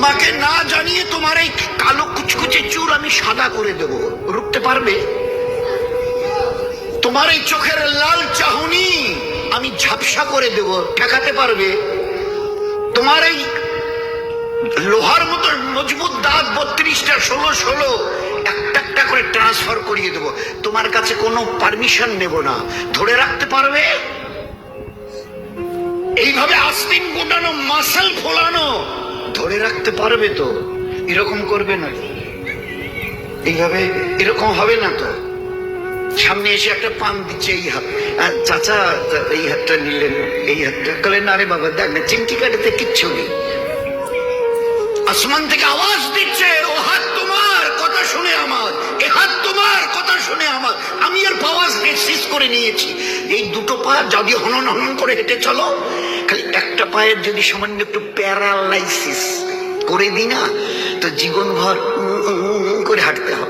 তোমাকে না জানিয়ে তোমার এই কালো কুচকুচে চুল আমি সাদা করে দেব। রুখতে পারবে? তোমার এই চোখের লাল চাহনি আমি ঝাপসা করে দেব। ঠেকাতে পারবে? তোমার এই লোহার মতো মজবুত দাঁত বত্রিশটা, ষোলো ষোলো, একটা একটা করে ট্রান্সফার করিয়ে দেবো। তোমার কাছে কোনো পারমিশন নেব না। ধরে রাখতে পারবে? এইভাবে আস্তিন গোটানো মাসেল ফোলানো ধরে রাখতে পারবে তো? এরকম করবে না। এইভাবে এরকম হবে না তো? সামনে এসে একটা পান দিচ্ছে এই হাত। আর চাচা, এই হাতটা নিলেন, এই হাতটা। কলেন, আরে বাবা, দেখ না, চিমটি কাটাতে কিচ্ছু নেই। আসমান থেকে আওয়াজ দিচ্ছে, ও হাত তোমার, কথা শুনে আমার। এ হাত তোমার, কথা শুনে আমার। আমি আর পাওয়াজ সিজ করে নিয়েছি। এই দুটো পা যদি হনন হনন করে হেঁটে চলো, খালি একটা পায়ের যদি সামান্য একটু প্যারালাইসিস করে দিই না তো জীবনভর করে হাঁটতে হবে।